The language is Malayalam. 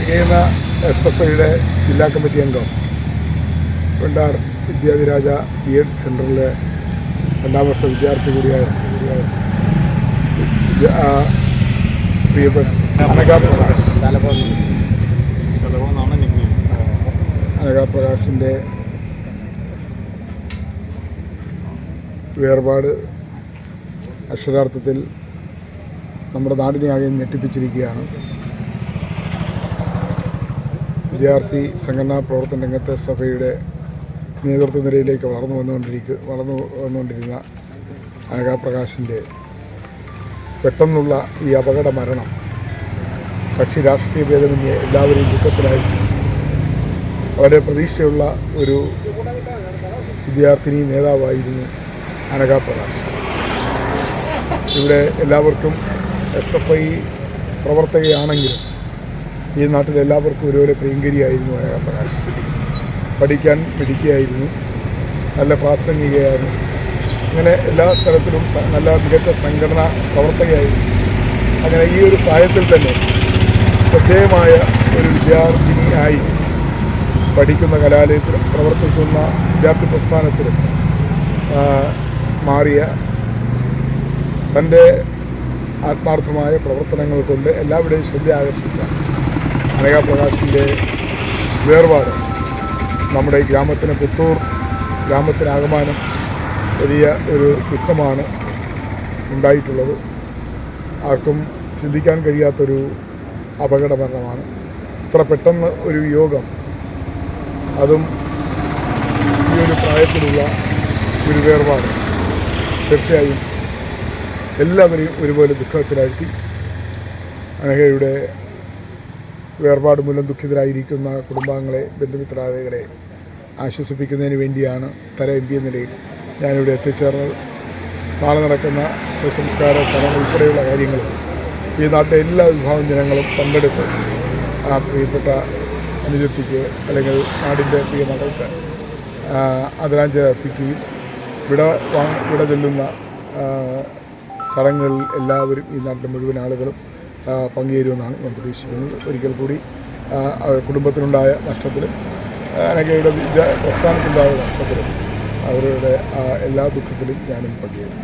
തികയുന്ന എസ് എഫ് ഐയുടെ ജില്ലാ കമ്മിറ്റി അംഗം വെണ്ടാർ വിദ്യാവിരാജ ബി എഡ് സെന്ററിലെ രണ്ടാം വർഷ വിദ്യാർത്ഥി കൂടിയായ പ്രിയപ്പെട്ട വേർപാട് അക്ഷരാർത്ഥത്തിൽ നമ്മുടെ നാടിനെ ആകെ ഞെട്ടിപ്പിച്ചിരിക്കുകയാണ്. വിദ്യാർത്ഥി സംഘടനാ പ്രവർത്തന രംഗത്തെ സഭയുടെ നേതൃത്വ നിരയിലേക്ക് വളർന്നു വന്നുകൊണ്ടിരിക്കുക വളർന്നു വന്നുകൊണ്ടിരുന്ന അനകാപ്രകാശിന്റെ പെട്ടെന്നുള്ള ഈ അപകട മരണം കക്ഷി രാഷ്ട്രീയ ഭേദമന്യേ എല്ലാവരെയും ദുഃഖത്തിലായി. വളരെ പ്രതീക്ഷയുള്ള ഒരു വിദ്യാർത്ഥിനി നേതാവായിരുന്നു അനകാപ്രകാശ് ഇവിടെ എല്ലാവർക്കും എസ് എഫ് ഐ പ്രവർത്തകയാണെങ്കിലും ഈ നാട്ടിൽ എല്ലാവർക്കും ഒരുപോലെ പ്രിയങ്കരിയായിരുന്നു അയാൾ പ്രകാശ് പഠിക്കാൻ പിടിക്കുകയായിരുന്നു നല്ല പ്രാസംഗികയായിരുന്നു. അങ്ങനെ എല്ലാ തരത്തിലും നല്ല മികച്ച സംഘടനാ പ്രവർത്തകയായിരുന്നു. അങ്ങനെ ഈ ഒരു പ്രായത്തിൽ തന്നെ ശ്രദ്ധേയമായ ഒരു വിദ്യാർത്ഥിനിയായി പഠിക്കുന്ന കലാലയത്തിൽ പ്രവർത്തിക്കുന്ന വിദ്യാർത്ഥി പ്രസ്ഥാനത്തിൽ മാറിയ തന്റെ ആത്മാർത്ഥമായ പ്രവർത്തനങ്ങൾ കൊണ്ട് എല്ലാവരുടെയും ശ്രദ്ധ ആകർഷിച്ച അനഘ പ്രകാശിന്റെ വേർപാട്. നമ്മുടെ ഈ ഗ്രാമത്തിന് പുത്തൂർ ഗ്രാമത്തിനാകമാനം വലിയ ഒരു ദുഃഖമാണ് ഉണ്ടായിട്ടുള്ളത്. ആർക്കും ചിന്തിക്കാൻ കഴിയാത്തൊരു അപകട മരണമാണ് ഇത്ര പെട്ടെന്ന് ഒരു യോഗം അതും ഈ ഒരു പ്രായത്തിലുള്ള ഒരു വേർപാട് തീർച്ചയായും എല്ലാവരെയും ഒരുപോലെ ദുഃഖത്തിലാഴ്ത്തി. അനഘയുടെ വേർപാട് മൂലം ദുഃഖിതരായിരിക്കുന്ന കുടുംബാംഗങ്ങളെ ബന്ധുമിത്രാദികളെ ആശ്വസിപ്പിക്കുന്നതിന് വേണ്ടിയാണ് സ്ഥല എം പി എന്ന നിലയിൽ ഞാനിവിടെ എത്തിച്ചേർന്നത്. നാളെ നടക്കുന്ന സുസംസ്കാര ചടങ്ങ് ഉൾപ്പെടെയുള്ള കാര്യങ്ങൾ ഈ നാട്ടിലെ എല്ലാ വിഭാഗം ജനങ്ങളും പങ്കെടുത്ത് ആ പ്രിയപ്പെട്ട അനുജത്തിക്ക് അല്ലെങ്കിൽ നാടിന്റെ പ്രിയ മകൾക്ക് ആദരാഞ്ജലി അർപ്പിക്കുകയും ഇവിടെ വാ- ഇവിടെ ചെല്ലുന്ന ചടങ്ങുകളിൽ എല്ലാവരും ഈ നാട്ടിലെ മുഴുവൻ ആളുകളും പങ്കുചേരുമെന്നാണ് ഞാൻ പ്രതീക്ഷിക്കുന്നത്. ഒരിക്കൽ കൂടി കുടുംബത്തിനുണ്ടായ നഷ്ടത്തിലും അനഘയുടെ വിദ്യ പ്രസ്ഥാനത്തിനുണ്ടായ നഷ്ടത്തിലും അവരുടെ എല്ലാ ദുഃഖത്തിലും ഞാനും പങ്കുചേരും